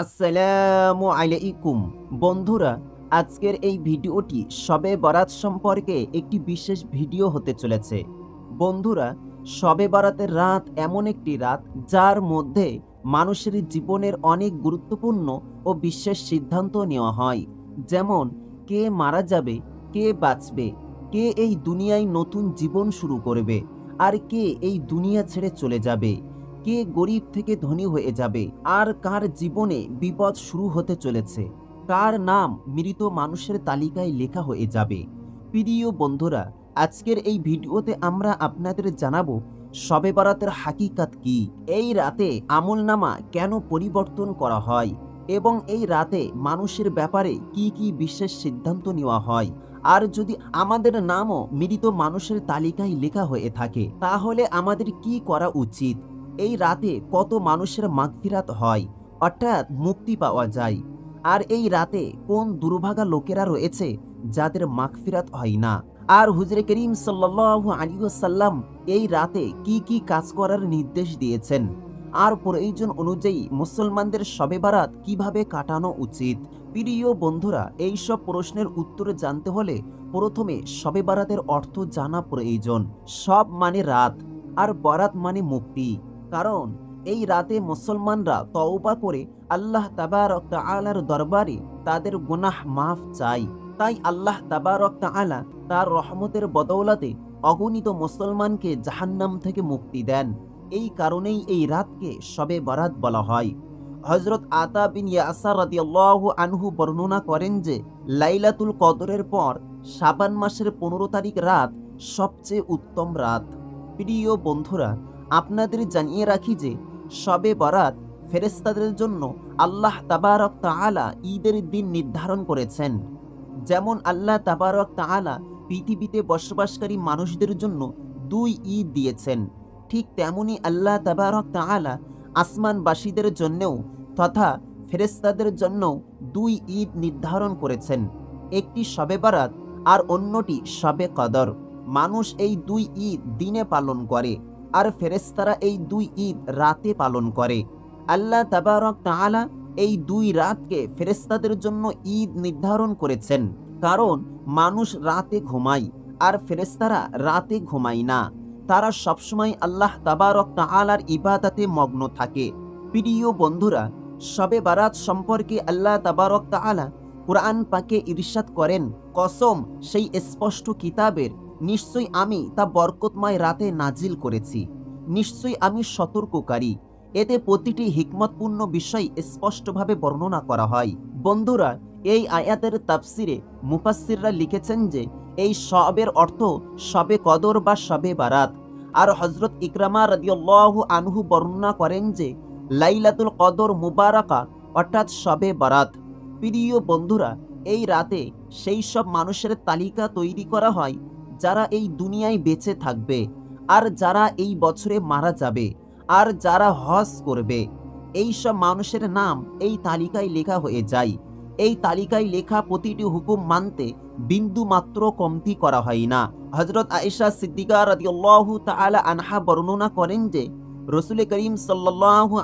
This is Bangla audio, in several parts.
আসসালামু আলাইকুম। বন্ধুরা, আজকের এই ভিডিওটি শবে বরাত সম্পর্কে একটি বিশেষ ভিডিও হতে চলেছে। বন্ধুরা, শবে বরাতের রাত এমন একটি রাত যার মধ্যে মানুষের জীবনের অনেক গুরুত্বপূর্ণ ও বিশেষ সিদ্ধান্ত নেওয়া হয়। যেমন, কে মারা যাবে, কে বাঁচবে, কে এই দুনিয়ায় নতুন জীবন শুরু করবে, আর কে এই দুনিয়া ছেড়ে চলে যাবে। কে গরিব থেকে ধনী হয়ে যাবে? আর কার জীবনে বিপদ শুরু হতে চলেছে? কার নাম মৃত মানুষের তালিকায় লেখা হয়ে যাবে? প্রিয় বন্ধুরা, আজকের এই ভিডিওতে আমরা আপনাদের জানাব, শবে বরাতের হাকিকাত কি? এই রাতে আমলনামা কেন পরিবর্তন করা হয়? এবং এই রাতে মানুষের ব্যাপারে কি কি বিশেষ সিদ্ধান্ত নেওয়া হয়? আর যদি আমাদের নামও মৃত মানুষের তালিকায় লেখা হয়ে থাকে, তাহলে আমাদের কি করা উচিত? এই রাতে কত মানুষের মাগফিরাত হয়, অর্থাৎ মুক্তি পাওয়া যায়। আর এই রাতে কোন দুর্ভাগা লোকেরা রয়েছে যাদের মাগফিরাত হয় না? আর হুজরে করিম সাল্লাল্লাহু আলাইহি ওয়াসাল্লাম এই রাতে কি কি কাজ করার নির্দেশ দিয়েছেন? আর প্রয়োজন অনুযায়ী মুসলমানদের শবে বারাত কীভাবে কাটানো উচিত? প্রিয় বন্ধুরা এই সব প্রশ্নের উত্তর জানতে হলে প্রথমে শবে বারাতের অর্থ জানা প্রয়োজন। সব মানে রাত, আর বরাত মানে মুক্তি। কারণ এই রাতে মুসলমানরা তওবা করে আল্লাহ তাবারক তাআলার দরবারে তাদের গুনাহ মাফ চায়। তাই আল্লাহ তাবারক তাআলা তার রহমতের বদৌলতে অগণিত মুসলমানকে জাহান্নাম থেকে মুক্তি দেন। এই কারণেই এই রাতকে শবে বরাত বলা হয়। হজরত আতা বিন ইয়াসার রাদিয়াল্লাহু আনহু বর্ণনা করেন যে, লাইলাতুল কদরের পর শাবান মাসের পনেরো তারিখ রাত সবচেয়ে উত্তম রাত। প্রিয় বন্ধুরা আপনাদের জানিয়ে রাখি যে শবে বরাত ফেরেস্তাদের জন্য আল্লাহ তাবারক তাআলা ঈদের দিন নির্ধারণ করেছেন। যেমন আল্লাহ তাবারক তাআলা পৃথিবীতে বসবাসকারী মানুষদের জন্য দুই ঈদ দিয়েছেন। ঠিক তেমনি আল্লাহ তাবারক তাআলা আসমানবাসীদের জন্যও তথা ফেরেস্তাদের জন্য দুই ঈদ নির্ধারণ করেছেন। একটি শবে বারাত আর অন্যটি শবে কদর। মানুষ এই দুই ঈদ দিনে পালন করে। আর ফেরেস্তারা এই দুই ঈদ রাতে পালন করে। আল্লাহ তাবারক তাআলা এই দুই রাতকে ফেরেস্তাদের জন্য ঈদ নির্ধারণ করেছেন। কারণ মানুষ রাতে ঘুমায়, আর ফেরেস্তারা রাতে ঘুমায় না। তারা সবসময় আল্লাহ তাবারক তাআলার ইবাদাতে মগ্ন থাকে। প্রিয় বন্ধুরা, শবে বারাত সম্পর্কে আল্লাহ তাবারক তাআলা কোরআন পাকে ইরশাদ করেন, কসম সেই স্পষ্ট কিতাবের নিশ্চয়ই আমি তা বরকতময় রাতে নাজিল করেছি। নিশ্চয়ই আমি সতর্ককারী। এতে প্রতিটি হিকমতপূর্ণ বিষয় স্পষ্টভাবে বর্ণনা করা হয়। বন্ধুরা, এই আয়াতের তাফসিরে মুফাসসিররা লিখেছেন যে, এই সবের অর্থ সবে কদর বা সবে বারাত। আর হজরত ইকরামা রাদিয়াল্লাহু আনহু বর্ণনা করেন যে, লাইলাতুল কদর মুবারাকা, অর্থাৎ সবে বারাত। প্রিয় বন্ধুরা, এই রাতে সেই সব মানুষের তালিকা তৈরি করা হয় যারা এই দুনিয়ায় বেঁচে থাকবে, আর যারা এই বছরে মারা যাবে, আর যারা হজ করবে এই সব মানুষের নাম এই তালিকায় লেখা হয়ে যায়। এই তালিকায় লেখা প্রতিটি হুকুম মানতে বিন্দু মাত্র কমতি করা হয় না। হজরত আয়েশা সিদ্দিকা রাদিয়াল্লাহু তাআলা আনহা বর্ণনা করেন যে, রসুল করিম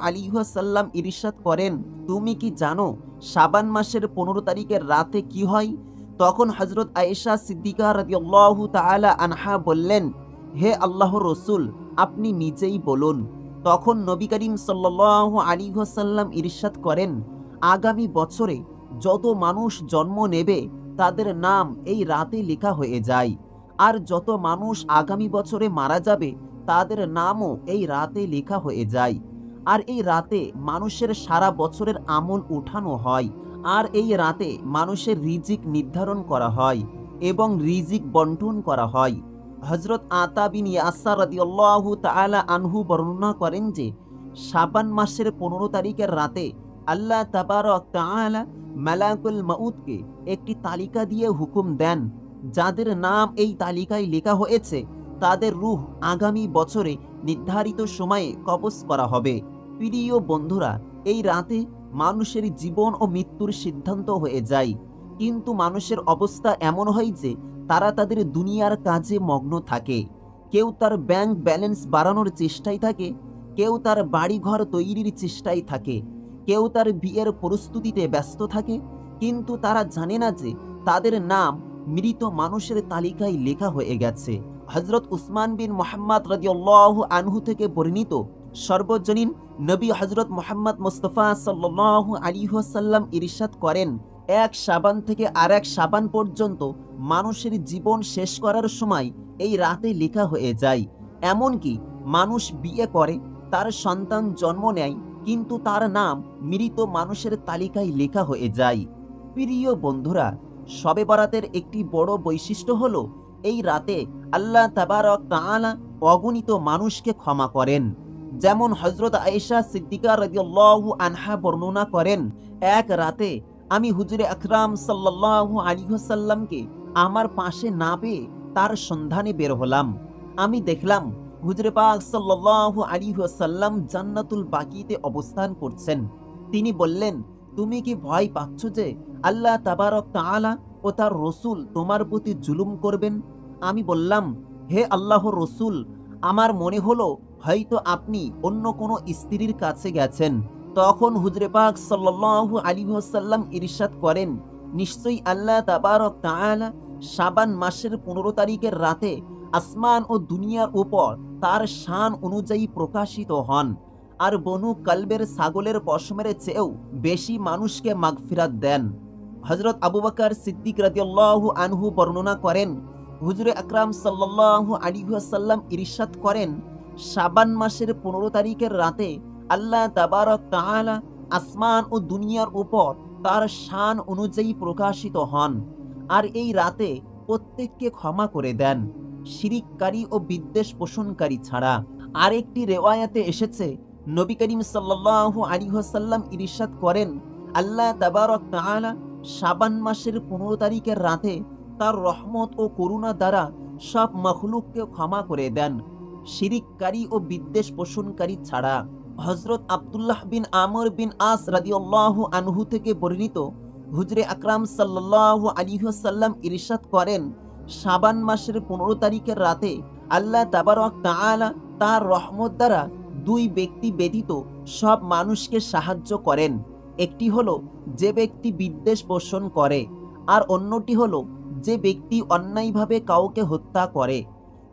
আলাইহি ওয়াসাল্লাম ইরশাদ করেন, তুমি কি জানো শাবান মাসের পনেরো তারিখের রাতে কি হয়? তখন হজরত আয়েশা সিদ্দিকা রাদিয়াল্লাহু তাআলা আনহা বললেন, হে আল্লাহ রসুল, আপনি নিজেই বলুন। তখন নবী করিম সাল্লাল্লাহু আলাইহি ওয়াসাল্লাম ইরশাদ করেন, আগামী বছরে যত মানুষ জন্ম নেবে, তাদের নাম এই রাতে লেখা হয়ে যায়। আর যত মানুষ আগামী বছরে মারা যাবে, তাদের নামও এই রাতে লেখা হয়ে যায়। আর এই রাতে মানুষের সারা বছরের আমল উঠানো হয়। আর এই রাতে মানুষের রিজিক নির্ধারণ করা হয় এবং রিজিক বন্টন করা হয়। হজরত আতা বিন ইয়াসার রাদিয়াল্লাহু তাআলা আনহু বর্ণনা করেন যে, শাবান মাসের পনেরো তারিখের রাতে আল্লাহ তাবারক তাআলা মালাকুল মাউদকে একটি তালিকা দিয়ে হুকুম দেন, যাদের নাম এই তালিকায় লেখা হয়েছে, তাদের রূহ আগামী বছরে নির্ধারিত সময়ে কবজ করা হবে। প্রিয় বন্ধুরা, এই রাতে মানুষের জীবন ও মৃত্যুর সিদ্ধান্ত হয়ে যায়। কিন্তু মানুষের অবস্থা এমন হয় যে, তারা তাদের দুনিয়ার কাজে মগ্ন থাকে। কেউ তার ব্যাংক ব্যালেন্স বাড়ানোর চেষ্টায় থাকে, কেউ তার বাড়িঘর তৈরির চেষ্টায় থাকে, কেউ তার বিয়ের প্রস্তুতিতে ব্যস্ত থাকে, কিন্তু তারা জানে না যে, তাদের নাম মৃত মানুষের তালিকায় লেখা হয়ে গেছে। হজরত উসমান বিন মোহাম্মদ রাজিউল্লাহ আনহু থেকে বর্ণিত সর্বজনীন নবী হজরত মোহাম্মদ মুস্তফা সাল্লাহ আলিহাসাল্লাম ইরিশাদ করেন, এক সাবান থেকে আর এক সাবান পর্যন্ত মানুষের জীবন শেষ করার সময় এই রাতে লেখা হয়ে যায়। এমনকি মানুষ বিয়ে করে, তার সন্তান জন্ম নেয়, কিন্তু তার নাম মৃত মানুষের তালিকায় লেখা হয়ে যায়। প্রিয় বন্ধুরা শবে বরাতের একটি বড় বৈশিষ্ট্য হলো, এই রাতে আল্লাহ তাবারক তাআলা অগণিত মানুষকে ক্ষমা করেন। যেমন হজরত আয়েশা সিদ্দিকা রাদিয়াল্লাহু আনহা বর্ণনা করেন, এক রাতে আমি হুজুরে আকরাম সাল্লাল্লাহু আলাইহি ওয়াসাল্লামকে আমার পাশে না পেয়ে তার সন্ধানে বের হলাম। আমি দেখলাম হুজরে পাক সাল্লাল্লাহু আলাইহি ওয়াসাল্লাম জান্নাতুল বাকিতে অবস্থান করছেন। তিনি বললেন, তুমি কি ভয় পাচ্ছ যে আল্লাহ তাবারক তাআলা ও তার রসুল তোমার প্রতি জুলুম করবেন? আমি বললাম, হে আল্লাহ রসুল, আমার মনে হলো হয়তো আপনি অন্য কোনো স্ত্রীর কাছে গেছেন, তখন হুজরে পাক সাল্লাল্লাহু আলাইহি ওয়াসাল্লাম ইরশাদ করেন, নিশ্চয়ই আল্লাহ তাবারক তাআলা শাবান মাসের পনেরো তারিখের রাতে আসমান ও দুনিয়ার উপর তার শান অনুযায়ী প্রকাশিত হন। আর বনু কালবের ছাগলের পশমের চেয়েও বেশি মানুষকে মাগফিরাত দেন। হজরত আবু বকর সিদ্দিক রাদিয়াল্লাহু আনহু বর্ণনা করেন, হুজুরে আকরাম সাল্লাল্লাহু আলাইহি ওয়াসাল্লাম ইরশাদ করেন শাবান মাসের পনেরো তারিখের রাতে আল্লাহ তাবারক তাআলা আসমান ও দুনিয়ার উপর তার শান অনুযায়ী প্রকাশিত হন আর এই রাতে প্রত্যেককে ক্ষমা করে দেন। শিরিককারী ও বিদ্বেষ পোষণকারী ছাড়া। আরেকটি রেওয়ায়াতে এসেছে, নবী করিম সাল্লাল্লাহু আলাইহি ওয়াসাল্লাম ইরশাদ করেন, আল্লাহ তাবারক তাআলা শাবান মাসের পনেরো তারিখের রাতে তার রহমত ও করুণা দ্বারা সব মখলুককে ক্ষমা করে দেন। শিরিককারী ও বিদ্বেষ পোষণকারী ছাড়া হজরত আব্দুল্লাহ বিন আমর বিন আস রাদিয়াল্লাহু আনহু থেকে বর্ণিত হুজরে আকরাম সাল্লাল্লাহু আলাইহি ওয়াসাল্লাম ইরশাদ করেন, শাবান মাসের পনেরো তারিখের রাতে আল্লাহ তাবারক তাআলা তার রহমত দ্বারা দুই ব্যক্তি ব্যতীত সব মানুষকে সাহায্য করেন। একটি হলো যে ব্যক্তি বিদ্বেষ পোষণ করে আর অন্যটি হলো যে ব্যক্তি অন্যায়ভাবে কাউকে হত্যা করে।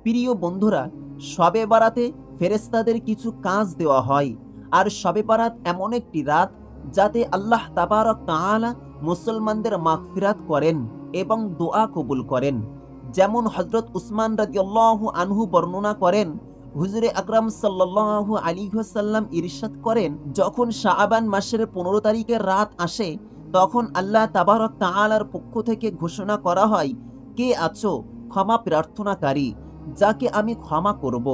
প্রিয় বন্ধুরা শবে বারাতে ফেরেস্তাদের কিছু কাজ দেওয়া হয়। আর শবে বারাত এমন একটি রাত যাতে আল্লাহ তাবারক তাআলা মুসলমানদের মাগফিরাত করেন এবং দোয়া কবুল করেন। যেমন হজরত উসমান রাদিয়াল্লাহু আনহু বর্ণনা করেন, হুজুরে আকরাম সাল্লাল্লাহু আলাইহি ওয়াসাল্লাম ইরশাদ করেন, যখন শাআবান মাসের পনেরো তারিখের রাত আসে, তখন আল্লাহ তাবারক তাআলার পক্ষ থেকে ঘোষণা করা হয়, কে আছো? ক্ষমা প্রার্থনাকারী। যাকে আমি ক্ষমা করব।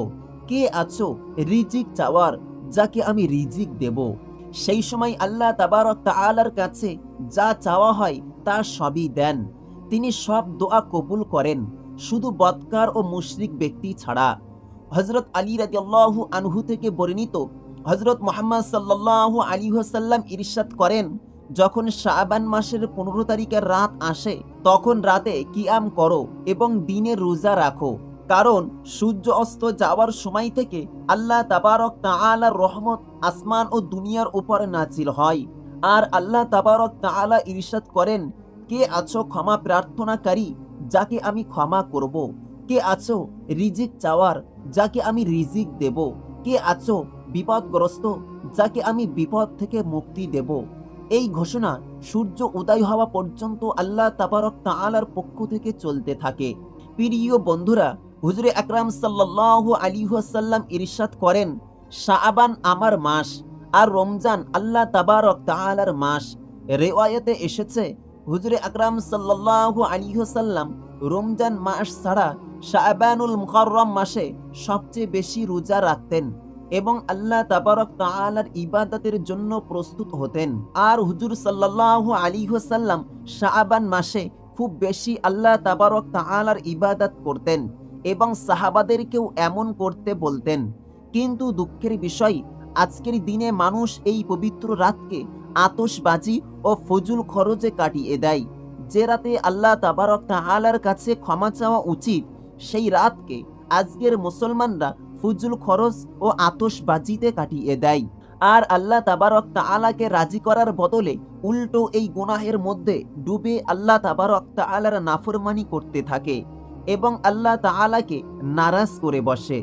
কে আছো? রিজিক চাওয়ার, যাকে আমি রিজিক দেব। সেই সময় আল্লাহ তাবারক তাআলার কাছে যা চাওয়া হয় তা সবই দেন। তিনি সব দোয়া কবুল করেন, শুধু বৎকার ও মুশরিক ব্যক্তি ছাড়া। হজরত আলী রাদিয়াল্লাহু আনহু থেকে বর্ণিত হজরত মোহাম্মদ সাল্লাল্লাহু আলী ওয়াসাল্লাম ইরশাদ করেন, যখন শাবান মাসের পনেরো তারিখের রাত আসে, তখন রাতে কিয়াম করো এবং দিনে রোজা রাখো। কারণ সূর্য অস্ত যাওয়ার সময় থেকে আল্লাহ তাবারক তাআলার রহমত আসমান ও দুনিয়ার উপর নাজিল হয়। আর আল্লাহ তাবারক তাআলা ইরশাদ করেন, কে আছো ক্ষমা প্রার্থনাকারী, যাকে আমি ক্ষমা করব? কে আছো রিজিক চাওয়ার, যাকে আমি রিজিক দেব? কে আছো বিপদগ্রস্ত, যাকে আমি বিপদ থেকে মুক্তি দেব? এই ঘোষণা সূর্য উদয় হওয়া পর্যন্ত আল্লাহ তাবারক তাআলার পক্ষ থেকে চলতে থাকে। প্রিয় বন্ধুরা হুজুরে আকরাম সাল্লাল্লাহু আলাইহি ওয়াসাল্লাম ইরশাদ করেন, শাআবান আমার মাস আর রমজান আল্লাহ তাবারক তাহালার মাস। রেওয়ায়েতে এসেছে, হুজুরে আকরাম সাল্লাল্লাহু আলাইহি ওয়াসাল্লাম রমজান মাস ছাড়া শাবানুল মুকাররম মাসে সবচেয়ে বেশি রোজা রাখতেন এবং আল্লাহ তাবারক তাআলার ইবাদতের জন্য প্রস্তুত হতেন। আর হুজুর সাল্লাল্লাহু আলাইহি ওয়াসাল্লাম শাবান মাসে খুব বেশি আল্লাহ তাবারক তাআলার ইবাদত করতেন। এবং সাহাবাদেরকেও এমন করতে বলতেন। কিন্তু দুঃখের বিষয়, আজকের দিনে মানুষ এই পবিত্র রাতকে আতসবাজি ও ফজুল খরচে কাটিয়ে দেয়। যে রাতে আল্লাহ তাবারক তাহালার কাছে ক্ষমা চাওয়া উচিত, সেই রাতকে আজকের মুসলমানরা ফজুল খরচ ও আতসবাজিতে কাটিয়ে দেয়। আর আল্লাহ তাবারক তাআলাকে রাজি করার বদলে উল্টো এই গুনাহের মধ্যে ডুবে আল্লাহ তাবারক তাআলার নাফরমানি করতে থাকে। এবং আল্লাহ তাআলাকে নারাজ করে বসে।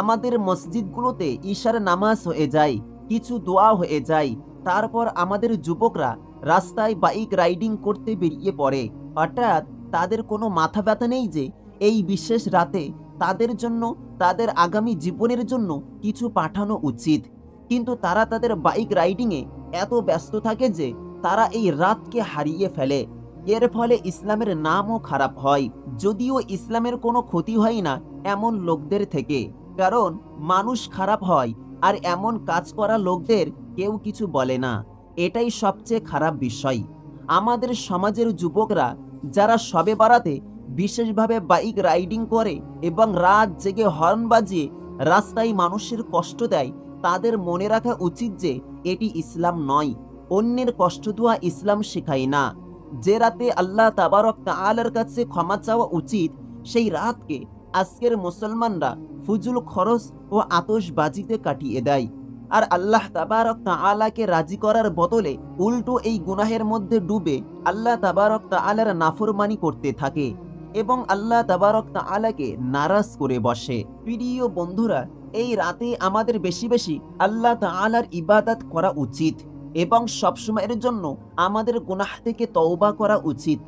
আমাদের মসজিদগুলোতে ঈশার নামাজ হয়ে যায়, কিছু দোয়া হয়ে যায়। তারপর আমাদের যুবকরা রাস্তায় বাইক রাইডিং করতে বেরিয়ে পড়ে। হঠাৎ তাদের কোনো মাথা ব্যথা নেই যে এই বিশেষ রাতে তাদের জন্য, তাদের আগামী জীবনের জন্য কিছু পাঠানো উচিত। কিন্তু তারা তাদের বাইক রাইডিংয়ে এত ব্যস্ত থাকে যে তারা এই রাতকে হারিয়ে ফেলে। এর ফলে ইসলামের নামও খারাপ হয়, যদিও ইসলামের কোনো ক্ষতি হয় না এমন লোকদের থেকে। কারণ, মানুষ খারাপ হয়, আর এমন কাজ করা লোকদের কেউ কিছু বলে না। এটাই সবচেয়ে খারাপ বিষয়। আমাদের সমাজের যুবকরা, যারা সবে বাড়াতে বিশেষভাবে বাইক রাইডিং করে এবং রাত জেগে হর্ন বাজিয়ে রাস্তায় মানুষের কষ্ট দেয়, তাদের মনে রাখা উচিত যে এটি ইসলাম নয়। অন্যের কষ্ট দেওয়া ইসলাম শেখায় না। যে রাতে আল্লাহ তাবারক তাআলার কাছে ক্ষমা চাওয়া উচিত, সেই রাতকে আজকের মুসলমানরা ফুজুল খরচ ও আতসবাজিতে কাটিয়ে দেয়। আর আল্লাহ তাবারক তাআলাকে রাজি করার বদলে উল্টো এই গুনাহের মধ্যে ডুবে আল্লাহ তাবারক তাআলার নাফরমানি করতে থাকে এবং আল্লাহ তাবারক তাআলাকে নারাজ করে বসে। প্রিয় বন্ধুরা, এই রাতে আমাদের বেশি বেশি আল্লাহ তাআলার ইবাদত করা উচিত। এবং সবসময়ের জন্য আমাদের গুনাহ থেকে তওবা করা উচিত।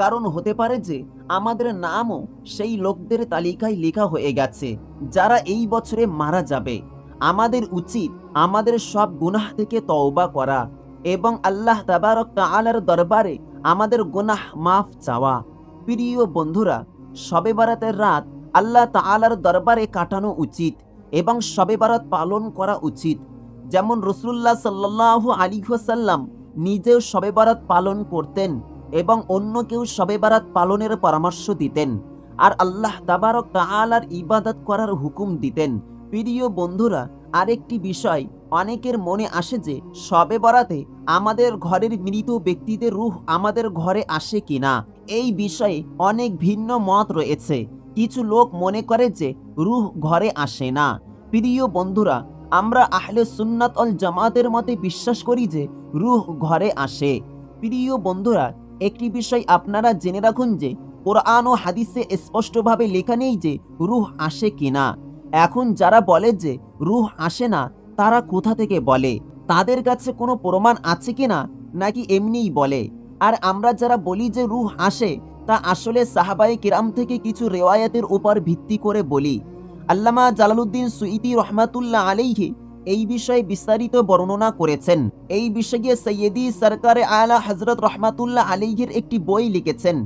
কারণ হতে পারে যে আমাদের নামও সেই লোকদের তালিকায় লেখা হয়ে গেছে, যারা এই বছরে মারা যাবে। আমাদের উচিত আমাদের সব গুনাহ থেকে তওবা করা এবং আল্লাহ তাবারক তাআলার দরবারে আমাদের গুনাহ মাফ চাওয়া। প্রিয় বন্ধুরা, শবে বারাতের রাত আল্লাহ তাআলার দরবারে কাটানো উচিত এবং শবে বারাত পালন করা উচিত। যেমন রসুল্লাহ সাল্লাহ আলী সাল্লাম নিজেও শবে বারাত পালন করতেন এবং অন্য কেউ শবে বারাত পালনের পরামর্শ দিতেন। আর আল্লাহ তাবারক তাআলার ইবাদত করার হুকুম দিতেন। প্রিয় বন্ধুরা, আরেকটি বিষয়, অনেকের মনে আসে যে শবে বরাতে আমাদের ঘরের মৃত ব্যক্তিদের রুহ আমাদের ঘরে আসে কিনা? এই বিষয়ে অনেক ভিন্ন মত রয়েছে। কিছু লোক মনে করে যে রুহ ঘরে আসে না। প্রিয় বন্ধুরা আমরা আহলে সুন্নাত অল জামাতের মতে বিশ্বাস করি যে রুহ ঘরে আসে। প্রিয় বন্ধুরা, একটি বিষয় আপনারা জেনে রাখুন যে কোরআন ও হাদিসে স্পষ্টভাবে লেখা নেই যে রুহ আসে কিনা এখন যারা বলে যে রুহ আসে না, তারা কোথা থেকে বলে? তাদের কাছে কোনো প্রমাণ আছে কিনা নাকি এমনিই বলে? আর আমরা যারা বলি যে রুহ আসে, তা আসলে সাহাবাই কিরাম থেকে কিছু রেওয়ায়াতের উপর ভিত্তি করে বলি। আল্লামা জালালউদ্দিন সুইতি রহমাতুল্লাহ আলাইহি এই বিষয়ে বিস্তারিত বর্ণনা করেছেন। এই বিষয়ে সৈয়দি সরকারে আলা হজরত রহমাতুল্লাহ আলাইহির একটি বই লিখেছেন,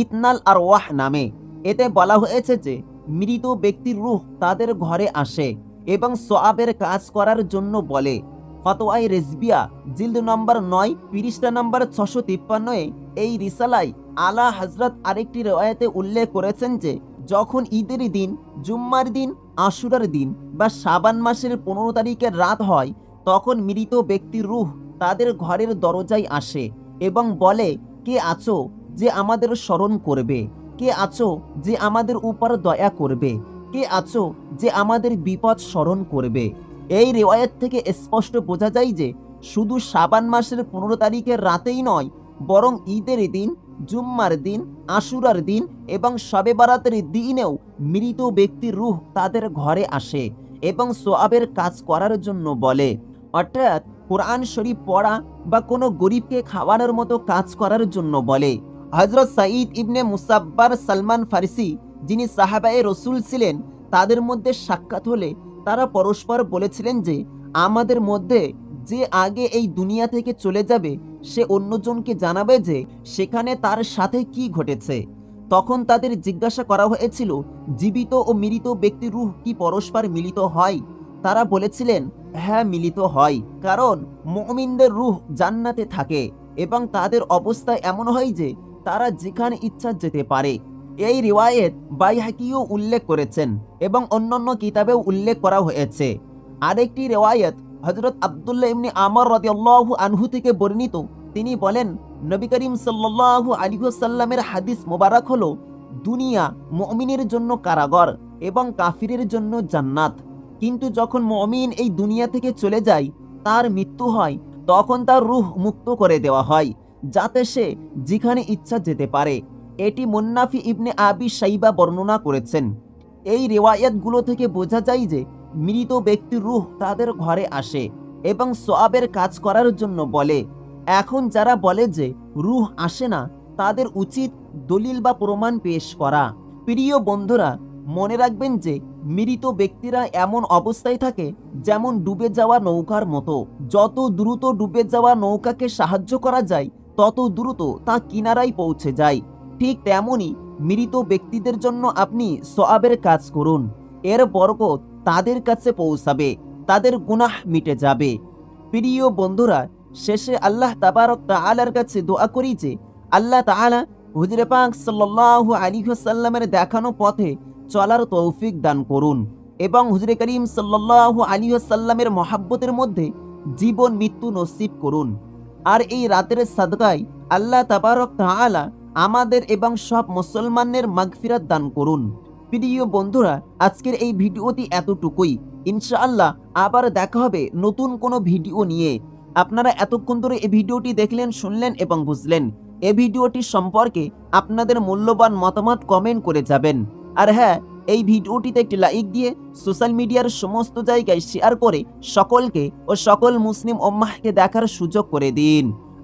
ইতনাল আর ওয়াহ নামে। এতে বলা হয়েছে যে, মৃত ব্যক্তির রূহ তাদের ঘরে আসে এবং সোয়াবের কাজ করার জন্য বলে। ফতোয়াই রেজবিয়া জিল্দ নম্বর নয়, পৃষ্ঠা নম্বর ছশো তিপ্পান্নয়ে এই রিসালাই আলা হজরত আরেকটি রেওয়ায়তে উল্লেখ করেছেন যে যখন ঈদের দিন, জুম্মার দিন, আশুরার দিন বা সাবান মাসের পনেরো তারিখের রাত হয়, তখন মৃত ব্যক্তির রুহ তাদের ঘরের দরজায় আসে এবং বলে, কে আছো যে আমাদের স্মরণ করবে? কে আছো যে আমাদের উপর দয়া করবে? কে আছো যে আমাদের বিপদ স্মরণ করবে? এই রেওয়ায়ত থেকে স্পষ্ট বোঝা যায় যে, শুধু সাবান মাসের পনেরো তারিখের রাতেই নয়, বরং ঈদের দিন জুম্মার দিন, আশুরার দিন এবং শবে বারাতের দিনেও মৃত ব্যক্তির রুহ তাদের ঘরে আসে এবং সোয়াবের কাজ করার জন্য বলে। অর্থাৎ কোরআন শরীফ পড়া বা কোনো গরিবকে খাওয়ানোর মতো কাজ করার জন্য বলে। হজরত সাঈদ ইবনে মুসাব্বার সালমান ফারিসি, যিনি সাহাবায়ে রসুল ছিলেন, তাদের মধ্যে সাক্ষাৎ হলে তারা পরস্পর বলেছিলেন যে, আমাদের মধ্যে যে আগে এই দুনিয়া থেকে চলে যাবে, সে অন্যজনকে জানাবে যে সেখানে তার সাথে কি ঘটেছে। তখন তাদের জিজ্ঞাসা করা হয়েছিল, জীবিত ও মৃত ব্যক্তির রূহ কি পরস্পর মিলিত হয়? তারা বলেছিলেন হ্যাঁ মিলিত হয়, কারণ মমিনদের রুহ জান্নাতে থাকে এবং তাদের অবস্থা এমন হয় যে তারা যেখানে ইচ্ছা যেতে পারে। এই রিওয়ায়েত বাইহাকিও উল্লেখ করেছেন এবং অন্যান্য কিতাবেও উল্লেখ করা হয়েছে। আরেকটি রেওয়ায়ত হজরত আবদুল্লাহ ইমনি আমর রদিয়াল্লাহু আনহু থেকে বর্ণিত। তিনি বলেন, নবী করিম সাল্লাল্লাহু আলাইহি সাল্লামের হাদিস মোবারক হল, দুনিয়া মমিনের জন্য কারাগর এবং কাফিরের জন্য জান্নাত। কিন্তু যখন মমিন এই দুনিয়া থেকে চলে যায়, তার মৃত্যু হয়, তখন তার রুহ মুক্ত করে দেওয়া হয়, যাতে সে যেখানে ইচ্ছা যেতে পারে। এটি মুন্নাফি ইবনে আবি সাইবা বর্ণনা করেছেন। এই রেওয়ায়াতগুলো থেকে বোঝা যায় যে মৃত ব্যক্তির রুহ তাদের ঘরে আসে এবং সোয়াবের কাজ করার জন্য বলে, এখন যারা বলে যে রুহ আসে না, তাদের উচিত দলিল বা প্রমাণ পেশ করা। প্রিয় বন্ধুরা, মনে রাখবেন যে মৃত ব্যক্তিরা এমন অবস্থায় থাকে যেমন ডুবে যাওয়া নৌকার মতো। যত দ্রুত ডুবে যাওয়া নৌকাকে সাহায্য করা যায়, তত দ্রুত তা কিনারায় পৌঁছে যায়। ঠিক তেমনই মৃত ব্যক্তিদের জন্য আপনি সোয়াবের কাজ করুন। এর বরকত তাদের কাছে পৌঁছাবে, তাদের গুনাহ মিটে যাবে। প্রিয় বন্ধুরা, শেষে আল্লাহ তাবারক তাআলার কাছে দোয়া করি যে, আল্লাহ তাআলা হুজরে পাক সাল্লাল্লাহু আলাইহি ওয়াসাল্লামের দেখানো পথে চলার তৌফিক দান করুন এবং হুজরে করিম সাল্লাল্লাহু আলাইহি ওয়াসাল্লামের মহাব্বতের মধ্যে জীবন মৃত্যু নসিব করুন। আর এই রাতের সাদকায় আল্লাহ তাবারক তাআলা আমাদের এবং সব মুসলমানদের মাগফিরাত দান করুন। প্রিয় বন্ধুরা, আজকের এই ভিডিওটি এতটুকুই। ইনশাআল্লাহ আবার দেখা হবে নতুন কোনো ভিডিও নিয়ে। আপনারা এতক্ষণ ধরে এই ভিডিওটি দেখলেন, শুনলেন এবং বুঝলেন। এ ভিডিওটি সম্পর্কে আপনাদের মূল্যবান মতামত কমেন্ট করে যাবেন। আর হ্যাঁ এই ভিডিওটিতে একটি লাইক দিয়ে সোশ্যাল মিডিয়ার সমস্ত জায়গায় শেয়ার করে সকলকে ও সকল মুসলিম ওম্মাহকে দেখার সুযোগ করে দিন।